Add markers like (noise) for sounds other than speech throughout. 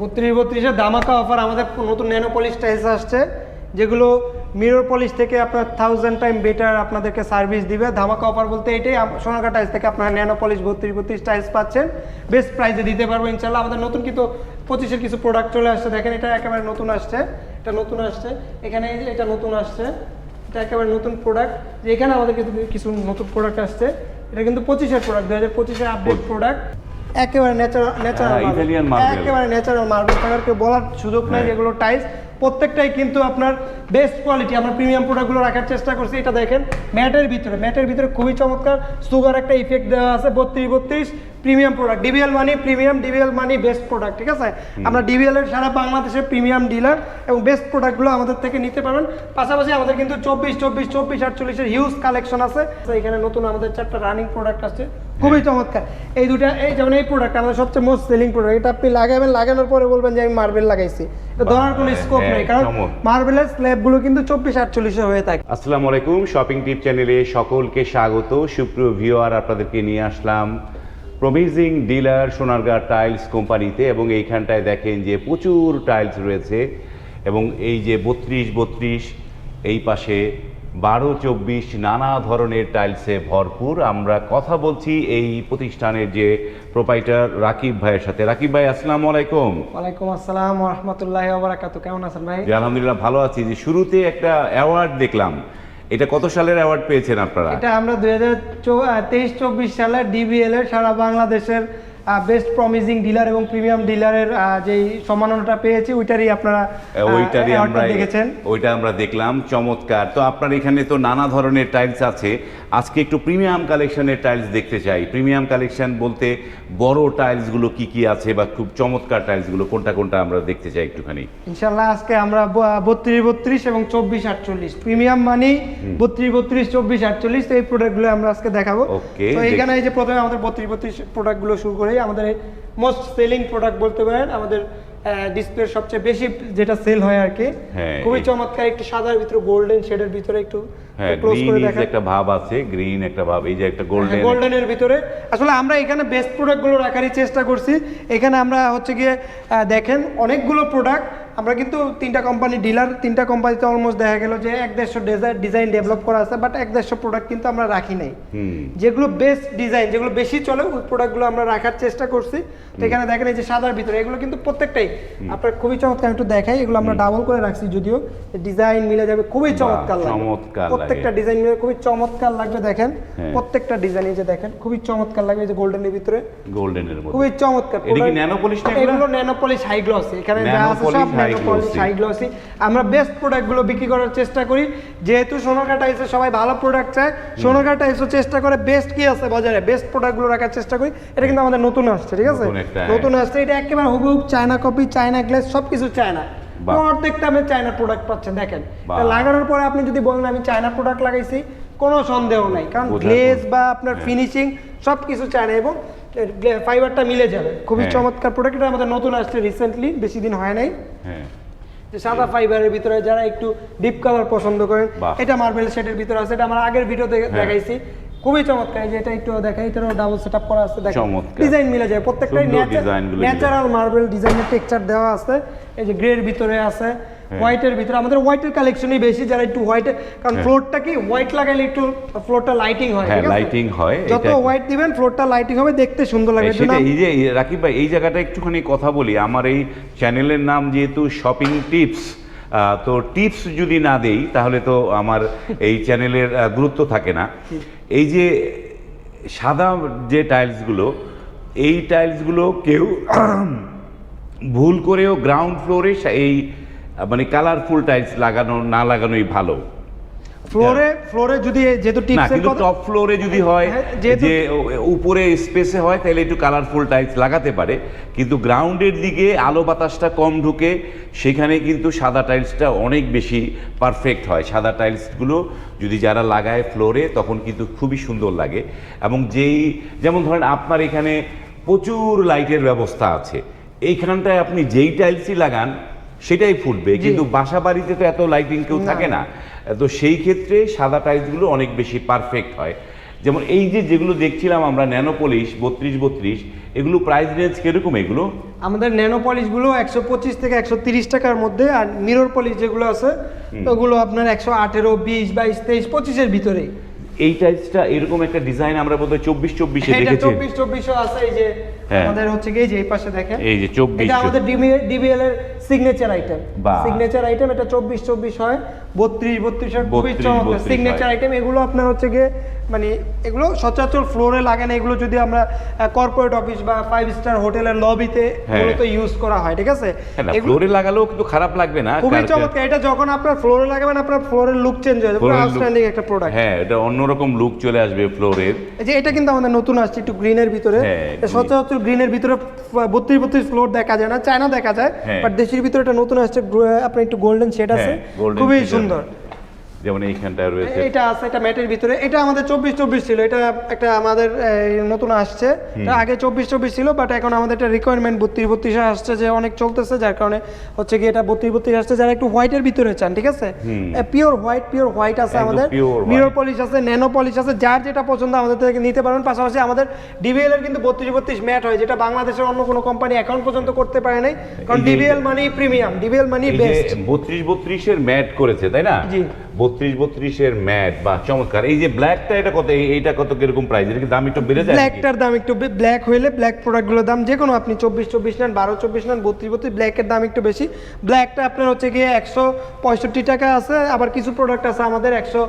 বত্রিশ বত্রিশে দামাকা অফার আমাদের নতুন ন্যানো পলিশ টাইলস আসছে যেগুলো মিরর পলিশ থেকে আপনার থাউজেন্ড টাইম বেটার আপনাদেরকে সার্ভিস দিবে। ধামাকা অফার বলতে এটাই সোনাকা টাইলস থেকে আপনারা ন্যানো পলিশ বত্রিশ বত্রিশ টাইলস পাচ্ছেন। বেস্ট প্রাইসে দিতে পারব ইনশাল্লাহ। আমাদের নতুন কিন্তু পঁচিশের কিছু প্রোডাক্ট চলে আসছে। দেখেন এটা একেবারে নতুন আসছে। এটা নতুন আসছে। এখানে এটা নতুন আসছে। এটা একেবারে নতুন প্রোডাক্ট যে এখানে আমাদের কিছু কিছু নতুন প্রোডাক্ট আসছে। এটা কিন্তু পঁচিশের প্রোডাক্ট দু হাজার পঁচিশের আপডেট প্রোডাক্ট একেবারে ন্যাচারাল ন্যাচারাল হ্যাঁ, Italian একেবারে ন্যাচারাল মার্বেল থাকার কেউ বলার সুযোগ নাই এগুলো যেগুলো টাইলস প্রত্যেকটাই কিন্তু আপনার বেস্ট কোয়ালিটি আমরা প্রিমিয়াম প্রোডাক্টগুলো রাখার চেষ্টা করছি। এটা দেখেন ম্যাটের ভিতরে ম্যাটের ভিতরে খুবই চমৎকার। সুগার একটা ইফেক্ট দেওয়া আছে বত্রিশ বত্রিশ। Premium product DBL money premium DBL money best product ঠিক আছে? আমরা ডিবিএল এর সারা বাংলাদেশের প্রিমিয়াম ডিলার এবং বেস্ট প্রোডাক্টগুলো আমাদের থেকে নিতে পারবেন। পাশাপাশি আমাদের কিন্তু চব্বিশ চব্বিশ চব্বিশ আটচল্লিশের হিউজ কালেকশন আছে। এখানে নতুন আমাদের চারটা রানিং প্রোডাক্ট আছে খুবই চমৎকার। এই দুটা এই যেমন এই প্রোডাক্ট আমাদের সবচেয়ে মোস্ট সেলিং প্রোডাক্ট এটা আপনি লাগাবেন লাগানোর পরে বলবেন যে আমি মার্বেল লাগাইছি। এটা ধরার কোনো হ্যাঁ, স্কোপ নেই হ্যাঁ, কারণ চমক। মার্বেলের স্ল্যাবগুলো কিন্তু চব্বিশ আটচল্লিশে হয়ে থাকে। আসসালামু আলাইকুম শপিং টিপ চ্যানেলে সকলকে স্বাগত। সুপ্রিয় ভিওয়ার আপনাদেরকে নিয়ে আসলাম প্রমিজিং ডিলার সোনারগাঁ টাইলস কোম্পানিতে এবং এইখানটায় দেখেন যে প্রচুর টাইলস রয়েছে এবং এই যে বত্রিশ বত্রিশ, এই পাশে বারো চব্বিশ নানা ধরনের টাইলসে ভরপুর। আমরা কথা বলছি এই প্রতিষ্ঠানের যে প্রোপাইটার রাকিব ভাইয়ের সাথে। রাকিব ভাই আসসালামু আলাইকুম। ওয়ালাইকুম আসসালাম রহমতুল্লাহ বারাকাতু কেমন আছেন ভাই? আলহামদুলিল্লাহ ভালো আছি। যে শুরুতে একটা অ্যাওয়ার্ড দেখলাম। এটা কত সালের অ্যাওয়ার্ড পেয়েছেন আপনারা? এটা আমরা দুই হাজার তেইশ চব্বিশ সালে ডিবিএল এর সারা বাংলাদেশের বেস্ট প্রমিজিং ডিলার এবং প্রিমিয়াম ডিলারের যে সম্মাননাটা পেয়েছি ওইটারই আপনারা ওইটারই আমরা দেখেছেন। ওইটা আমরা দেখলাম চমৎকার। তো আপনার এখানে তো নানা ধরনের টাইলস আছে। আজকে একটু প্রিমিয়াম কালেকশনের টাইলস দেখতে চাই। প্রিমিয়াম কালেকশন বলতে বড় টাইলসগুলো কি কি আছে বা খুব চমৎকার টাইলসগুলো কোনটা কোনটা আমরা দেখতে চাই একটুখানি? ইনশাল্লাহ আজকে আমরা বত্রিশ বত্রিশ এবং চব্বিশ আটচল্লিশ। প্রিমিয়াম মানি বত্রিশ বত্রিশ চব্বিশ আটচল্লিশ এই প্রোডাক্টগুলো আমরা আজকে দেখাবো। Okay, তো এখানে এই যে প্রথমে আমাদের বত্রিশ বত্রিশ প্রোডাক্টগুলো শুরু করেই আমাদের মোস্ট সেলিং প্রোডাক্ট বলতে পারেন আমাদের ডিসপ্লের সবচেয়ে বেশি যেটা সেল হয় আর কি হ্যাঁ, খুবই চমৎকার। একটু সাদার ভিতরে গোল্ডেন শেডের ভিতরে একটু হ্যাঁ ক্লোজ করে দেখা একটা ভাব আছে গ্রিন একটা ভাব এই যে একটা গোল্ডেন গোল্ডেনের ভিতরে। আসলে আমরা এখানে বেস্ট প্রোডাক্টগুলো রাখারই চেষ্টা করছি। এখানে আমরা হচ্ছে গিয়ে দেখেন অনেকগুলো প্রোডাক্ট আমরা কিন্তু তিনটা কোম্পানি ডিলার তিনটা কোম্পানিতে অলমোস্ট দেখা গেল যে এক দেড়শো ডিজাইন ডেভেলপ করা আছে বাট এক দেড়শো প্রোডাক্ট কিন্তু আমরা রাখি নাই। যেগুলো বেস্ট ডিজাইন যেগুলো বেশি চলে ওই প্রোডাক্টগুলো আমরা রাখার চেষ্টা করছি। তো এখানে দেখেন এই যে সাদার ভিতরে এগুলো কিন্তু প্রত্যেকটাই। আপনার খুবই চমৎকার একটু দেখাই এগুলো আমরা ডাবল করে রাখছি যদিও। ডিজাইন মিলে যাবে খুবই চমৎকার লাগবে। প্রত্যেকটা ডিজাইন মিলে খুবই চমৎকার লাগবে দেখেন। হ্যাঁ। প্রত্যেকটা ডিজাইন এই যে দেখেন খুবই চমৎকার লাগবে এই যে গোল্ডেনের ভিতরে। গোল্ডেনের খুবই চমৎকার এটা কি Product- ন্যানো পলিশ এগুলো? এগুলো? ন্যানো পলিশ হাই গ্লসি এখানে যা আছে সব হাই গ্লসি আমরা বেস্ট প্রোডাক্টগুলো বিক্রি করার চেষ্টা করি। যেহেতু সোনাকা টাইলসে সবাই ভালো প্রোডাক্ট চায় সোনাকা টাইলসও চেষ্টা করে বেস্ট কি আছে বাজারে? বেস্ট প্রোডাক্টগুলো রাখার চেষ্টা করি। এটা কিন্তু আমাদের নতুন আসছে ঠিক আছে? নতুন আসছে। এটা একেবারে হুবহুব চায়না কপি চায়না গ্লাস সব কিছু চায়না। বাহ। প্রত্যেকটা চায়না প্রোডাক্ট পাচ্ছেন দেখেন। লাগানোর পরে আপনি যদি বলেন আমি চায়না প্রোডাক্ট লাগাইছি কোনো সন্দেহ নাই। কারণ গ্লেজ বা আপনার ফিনিশিং সব কিছু চায়না। এবং ফাইবারটা মিলে যাবে। খুবই হ্যাঁ। চমৎকার প্রোডাক্ট এটা আমাদের নতুন আসছে রিসেন্টলি বেশি দিন হয় নাই। হ্যাঁ। যে সাদা ফাইবারের ভিতরে যারা একটু ডিপ কালার পছন্দ করেন এটা মার্বেল শেডের ভিতরে আছে এটা আমরা আগের ভিডিওতে হ্যাঁ। দেখাইছি। খুবই চমৎকার যে এটা একটু দেখাই এটারও ডাবল সেটআপ করা আছে দেখেন। ডিজাইন মিলে যায় প্রত্যেকটাই ন্যাচারাল মার্বেল ডিজাইনের টেক্সচার দেওয়া আছে। এই যে গ্রের ভিতরে আছে হোয়াইটের ভিতরে। আমাদের হোয়াইটের কালেকশনই বেশি যারা একটু হোয়াইট কারণ হ্যাঁ। ফ্লোরটা কি হোয়াইট লাগাইলে একটু ফ্লোরটা লাইটিং হয় হ্যাঁ, lighting হয়, যত হোয়াইট দিবেন ফ্লোরটা লাইটিং হবে দেখতে সুন্দর লাগবে। এর জন্য সেটা এই যে রাকিব ভাই এই জায়গাটা একটুখানি কথা বলি। আমার এই চ্যানেলের নাম যেহেতু শপিং টিপস তো টিপস যদি না দেই তাহলে তো আমার এই চ্যানেলের গুরুত্ব থাকে না। এই যে সাদা যে টাইলসগুলো এই টাইলসগুলো কেউ (clears throat) ভুল করেও গ্রাউন্ড ফ্লোরে এই মানে কালারফুল টাইলস লাগানো না লাগানোই ভালো। ফ্লোরে ফ্লোরে যদি যেহেতু না কিন্তু টপ ফ্লোরে যদি হয় হ্যাঁ, যে উপরে স্পেসে হয় তাহলে একটু কালারফুল টাইলস লাগাতে পারে। কিন্তু গ্রাউন্ডের দিকে আলো বাতাসটা কম ঢুকে সেখানে কিন্তু সাদা টাইলসটা অনেক বেশি পারফেক্ট হয়। সাদা টাইলসগুলো যদি যারা লাগায় ফ্লোরে তখন কিন্তু খুবই সুন্দর লাগে। এবং যেই যেমন ধরেন আপনার এখানে প্রচুর লাইটের ব্যবস্থা আছে। এইখানটায় আপনি যেই টাইলসই লাগান সেটাই ফুটবে কিন্তু বাসা বাড়িতে তো এত লাইটিং কেউ থাকে না। তো সেই ক্ষেত্রে সাদা টাইলসগুলো অনেক বেশি পারফেক্ট হয়। যেমন এই যে যেগুলো দেখছিলাম আমরা ন্যানো পলিশ বত্রিশ বত্রিশ এগুলো প্রাইস রেঞ্জ কীরকম এগুলো? আমাদের ন্যানো পলিশগুলো একশো পঁচিশ থেকে একশো তিরিশ টাকার মধ্যে আর মিরর পলিশ যেগুলো আছে ওগুলো আপনার একশো আঠেরো বিশ বাইশ তেইশ পঁচিশের ভিতরেই এই টাইপসটা এরকম একটা ডিজাইন আমরা বোধহয় চব্বিশ চব্বিশে দেখেছি। চব্বিশ চব্বিশও আছে এই যে। আমাদের হচ্ছে কি যে এই পাশে দেখেন। এই যে চব্বিশ এটা আমাদের ডিবিএল এর সিগনেচার আইটেম সিগনেচার আইটেম এটা চব্বিশ চব্বিশ হয়। বত্রিশ বত্রিশ হয়। খুবই চমৎকার। সিগনেচার আইটেম এগুলো আপনার হচ্ছে গিয়ে মানে এগুলো সচরাচর ফ্লোরে লাগে না এগুলো যদি আমরা কর্পোরেট অফিস বা ফাইভ স্টার হোটেলের লবিতে হ্যাঁ। এগুলোতে ইউজ করা হয় ঠিক আছে? হ্যাঁ ফ্লোরে লাগালেও কিন্তু খারাপ লাগবে না খুবই চমৎকার। এটা যখন আপনার ফ্লোরে লাগাবেন আপনার ফ্লোরের লুক চেঞ্জ হয়ে যাবে আউটস্ট্যান্ডিং একটা প্রোডাক্ট হ্যাঁ এটা অন্যরকম লুক চলে আসবে ফ্লোরের যে এটা কিন্তু আমাদের নতুন আসছে একটু গ্রিনের ভিতরে। হ্যাঁ, সচরাচর গ্রিনের ভিতরে বত্রিশ বত্রিশ ফ্লোর দেখা যায় না চায়না দেখা যায় হ্যাঁ। বাট দেশের ভিতরে এটা নতুন আসছে আপনার একটু গোল্ডেন শেড আছে। হ্যাঁ, খুবই সুন্দর। যেমন এইখানটায় রয়েছে। এটা আছে এটা ম্যাটের ভিতরে। এটা আমাদের চব্বিশ চব্বিশ ছিল। এটা একটা আমাদের নতুন আসছে। আগে চব্বিশ চব্বিশ ছিল বাট এখন আমাদের এটা রিকোয়ারমেন্ট বত্রিশ বত্রিশে আসছে যে অনেক চলতেছে যার কারণে হচ্ছে কি এটা বত্রিশ বত্রিশ আসছে। যারা একটু হোয়াইটের ভিতরে চান ঠিক আছে? পিওর হোয়াইট পিওর হোয়াইট আছে আমাদের। মিরর পলিশ আছে ন্যানো পলিশ আছে যার যেটা পছন্দ আমাদের থেকে নিতে পারবেন। পাশাপাশি আমাদের ডিবিএল এর কিন্তু বত্রিশ বত্রিশ ম্যাট হয় যেটা বাংলাদেশের অন্য কোনো কোম্পানি এখন পর্যন্ত করতে পারে নাই। কারণ ডিবিএল মানে প্রিমিয়াম ডিবিএল মানে বেস্ট বত্রিশ বত্রিশের ম্যাট করেছে তাই না? জি। বত্রিশ বত্রিশের ম্যাট বা চমৎকার। এই যে ব্ল্যাকটা এটা কত? এইটা কত কীরকম প্রাইস কি দাম একটু বেড়ে যায়? ব্ল্যাকটার দাম একটু ব্ল্যাক হইলে ব্ল্যাক প্রোডাক্টগুলোর দাম যে কোনো আপনি চব্বিশ চব্বিশ নেন বারো চব্বিশ নেন বত্রিশ বত্রিশ ব্ল্যাকের দাম একটু বেশি। ব্ল্যাকটা আপনার হচ্ছে গিয়ে একশো পঁয়ষট্টি টাকা আছে আবার কিছু প্রোডাক্ট আছে আমাদের একশো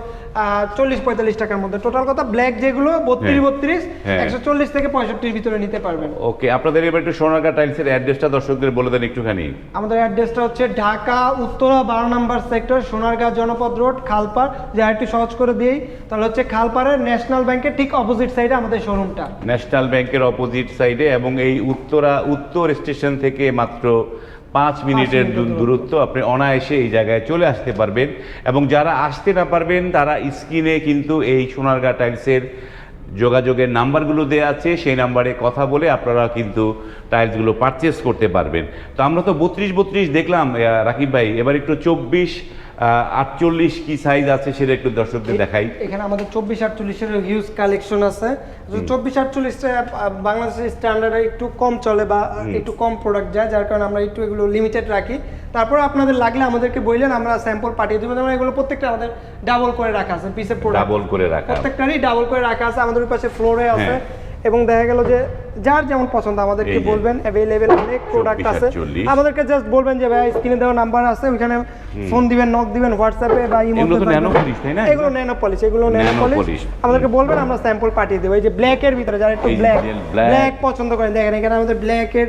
চল্লিশ পঁয়তাল্লিশ টাকার মধ্যে। টোটাল কথা ব্ল্যাক যেগুলো বত্রিশ হ্যাঁ। বত্রিশ হ্যাঁ। একশো চল্লিশ থেকে পঁয়ষট্টির ভিতরে নিতে পারবেন। ওকে আপনাদের এবার একটু সোনারগা টাইলসের অ্যাড্রেসটা দর্শকদের বলে দেন একটুখানি। আমাদের অ্যাড্রেসটা হচ্ছে ঢাকা উত্তরা বারো নম্বর সেক্টর সোনারগাঁ জনপদ রোড খালপাড় যা একটু সহজ করে দিই তাহলে হচ্ছে খালপাড়ের ন্যাশনাল ব্যাংকের ঠিক অপোজিট সাইডে আমাদের শোরুমটা ন্যাশনাল ব্যাংকের অপোজিট সাইডে এবং এই উত্তরা উত্তর স্টেশন থেকে মাত্র পাঁচ মিনিটের মিনিটের দূরত্ব। আপনি অনায়াসে এই জায়গায় চলে আসতে পারবেন এবং যারা আসতে না পারবেন তারা স্ক্রিনে কিন্তু এই সোনারগা টাইলসের যোগাযোগের নাম্বারগুলো দেওয়া আছে সেই নাম্বারে কথা বলে আপনারা কিন্তু টাইলসগুলো পারচেস করতে পারবেন। তো আমরা তো বত্রিশ বত্রিশ দেখলাম রাকিব ভাই এবার একটু চব্বিশ আটচল্লিশ কি সাইজ আছে সেটা একটু দর্শকদের দেখাই। এখানে আমাদের চব্বিশ আটচল্লিশের হিউজ কালেকশন আছে। চব্বিশ আটচল্লিশটা বাংলাদেশের স্ট্যান্ডার্ডে একটু কম চলে বা একটু কম প্রোডাক্ট যায় যার কারণে আমরা একটু এগুলো লিমিটেড রাখি। তারপরে আপনাদের লাগলে আমাদেরকে বললেন আমরা স্যাম্পল পাঠিয়ে দেবো। যেমন এগুলো প্রত্যেকটা আমাদের ডাবল করে রাখা আছে পিসের প্রোডাক্ট ডাবল করে রাখা। প্রত্যেকটারই ডাবল করে রাখা আছে। আমাদের পাশে ফ্লোরে আছে। হ্যাঁ। এবং দেখা গেল যে যার যেমন পছন্দ আমাদেরকে বলবেন অ্যাভেলেবেল অনেক প্রোডাক্ট আছে। আমাদেরকে জাস্ট বলবেন যে ভাই স্ক্রিনে দেওয়া নাম্বার আছে। ওইখানে ফোন দিবেন নক দিবেন হোয়াটসঅ্যাপে বা এগুলো ইমোতে তো nano polish, তাই না? এগুলো ন্যানো পলিশ এগুলো ন্যানো পলিশ। আমাদেরকে বলবেন আমরা স্যাম্পল পাঠিয়ে দেবো। এই যে ব্ল্যাক এর ভিতরে যারা একটু ব্ল্যাক ব্ল্যাক পছন্দ করেন দেখেন এখানে আমাদের ব্ল্যাক এর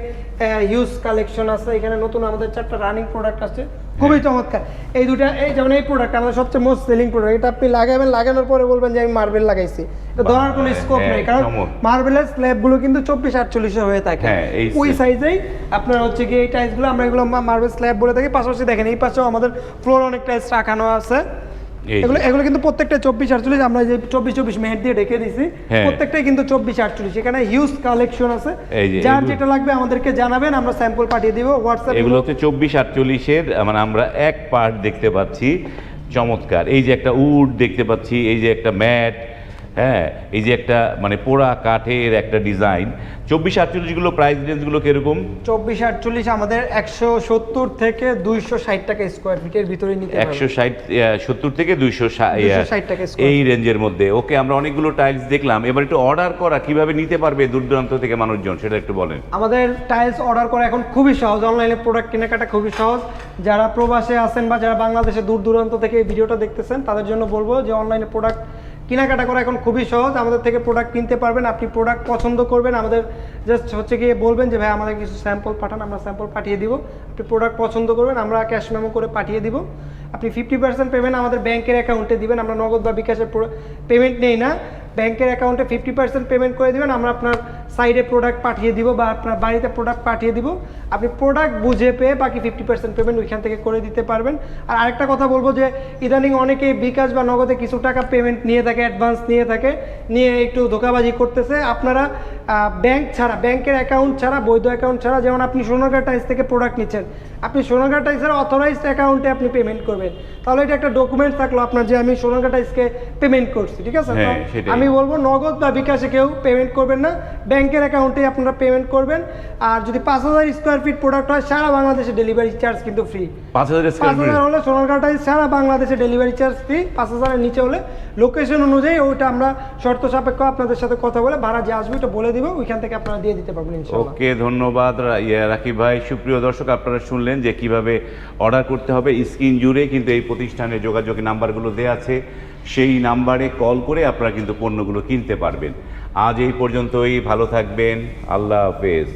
হিউজ কালেকশন আছে। এখানে নতুন আমাদের চারটা রানিং প্রোডাক্ট আছে খুবই চমৎকার। এই দুটা এই যেমন এই প্রোডাক্ট আমাদের সবচেয়ে মোস্ট সেলিং প্রোডাক্ট এটা আপনি লাগাবেন লাগানোর পরে বলবেন যে আমি মার্বেল লাগাইছি। এটা ধরার কোনো স্কোপ হ্যাঁ, নেই কারণ। মার্বেলের স্ল্যাবগুলো কিন্তু চব্বিশ আটচল্লিশে হয়ে থাকে। হ্যাঁ, ওই সাইজেই আপনার হচ্ছে কি এই টাইলসগুলো আমরা এগুলো মার্বেল স্ল্যাব বলে থাকি। পাশাপাশি দেখেন এই পাশেও আমাদের ফ্লোর রাখানো আছে। এগুলো এগুলো কিন্তু প্রত্যেকটা চব্বিশ আটচল্লিশ আমরা যে চব্বিশ চব্বিশ মেহের দিয়ে দিছি হ্যাঁ। প্রত্যেকটাই কিন্তু চব্বিশ আটচল্লিশ। এখানে হিউজ কালেকশন আছে। যার যেটা লাগবে আমাদেরকে জানাবেন আমরা স্যাম্পল পাঠিয়ে দিব হোয়াটসঅ্যাপ এগুলো হচ্ছে চব্বিশ আটচল্লিশের মানে আমরা এক পার্ট দেখতে পাচ্ছি। চমৎকার। এই যে একটা উড দেখতে পাচ্ছি এই যে একটা ম্যাট হ্যাঁ এই যে একটা মানে পোড়া কাঠের একটা ডিজাইন। চব্বিশ আটচল্লিশগুলো প্রাইস রেঞ্জগুলো কীরকম? চব্বিশ আটচল্লিশ আমাদের একশো সত্তর থেকে দুইশো ষাট টাকা স্কোয়ার ফিটের ভিতরে নিতে একশো ষাট সত্তর থেকে দুইশো 260 টাকা এই রেঞ্জের মধ্যে। ওকে আমরা অনেকগুলো টাইলস দেখলাম। এবার একটু অর্ডার করা কীভাবে নিতে পারবে দূর দূরান্ত থেকে মানুষজন সেটা একটু বলেন। আমাদের টাইলস অর্ডার করা এখন খুবই সহজ। অনলাইনে প্রোডাক্ট কেনাকাটা খুবই সহজ। যারা প্রবাসে আছেন বা যারা বাংলাদেশে দূর দূরান্ত থেকে এই ভিডিওটা দেখতেছেন তাদের জন্য বলব যে অনলাইনে প্রোডাক্ট কেনাকাটা করা এখন খুবই সহজ। আমাদের থেকে প্রোডাক্ট কিনতে পারবেন, আপনি প্রোডাক্ট পছন্দ করবেন। আমাদের জাস্ট হচ্ছে গিয়ে বলবেন যে, ভাই, আমাদের কিছু স্যাম্পল পাঠান, আমরা স্যাম্পল পাঠিয়ে দিব। আপনি প্রোডাক্ট পছন্দ করবেন, আমরা ক্যাশ মেমো করে পাঠিয়ে দিব। আপনি ফিফটি পার্সেন্ট পেমেন্ট আমাদের ব্যাংকের অ্যাকাউন্টে দিবেন। আমরা নগদ বা বিকাশের পেমেন্ট নেই না। ব্যাংকের অ্যাকাউন্টে ফিফটি পার্সেন্ট পেমেন্ট করে দিবেন। আমরা আপনার সাইডে প্রোডাক্ট পাঠিয়ে দিব বা আপনার বাড়িতে প্রোডাক্ট পাঠিয়ে দিব, আপনি প্রোডাক্ট বুঝে পেয়ে বাকি ফিফটি পার্সেন্ট পেমেন্ট ওইখান থেকে করে দিতে পারবেন। আর আরেকটা কথা বলব যে, ইদানিং অনেকেই বিকাশ বা নগদে কিছু টাকা পেমেন্ট নিয়ে থাকে অ্যাডভান্স নিয়ে থাকে, নিয়ে একটু ধোকাবাজি করতেছে। আপনারা ব্যাংক ছাড়া ব্যাংকের অ্যাকাউন্ট ছাড়া, বৈধ অ্যাকাউন্ট ছাড়া, যেমন আপনি সোনারগাঁ টাইস থেকে প্রোডাক্ট নিচ্ছেন আপনি সোনাগা টাইসের অথরাইজড অ্যাকাউন্টে আপনি পেমেন্ট করবেন। তাহলে এটা একটা ডকুমেন্ট থাকল আপনার যে আমি সোনাগা টাইসকে পেমেন্ট করছি ঠিক আছে? হ্যাঁ। আমি বলব নগদ বা বিকাশে কেউ পেমেন্ট করবেন না। ব্যাংকের অ্যাকাউন্টে আপনারা পেমেন্ট করবেন। আর যদি পাঁচ হাজার স্কোয়ার ফিট প্রোডাক্ট হয় সারা বাংলাদেশে ডেলিভারি চার্জ কিন্তু ফ্রি পাঁচ হাজার পাঁচ হাজার হলে সোনারগাঁটাই সারা বাংলাদেশে ডেলিভারি চার্জ ফ্রি পাঁচ হাজারের নিচে হলে লোকেশন অনুযায়ী ওইটা আমরা শর্ত সাপেক্ষ আপনাদের সাথে কথা বলে ভাড়া যে আসবে ওটা বলে দিব ওইখান থেকে আপনারা দিয়ে দিতে পারবেন ওকে ধন্যবাদ রাকিব ভাই। সুপ্রিয় দর্শক আপনারা শুনলেন যে কীভাবে অর্ডার করতে হবে স্ক্রিন জুড়ে কিন্তু এই প্রতিষ্ঠানের যোগাযোগের নাম্বারগুলো দেওয়া আছে। সেই নাম্বারে কল করে আপনারা কিন্তু পণ্যগুলো কিনতে পারবেন। আজ এই পর্যন্তই। ভালো থাকবেন। আল্লাহ হাফেজ।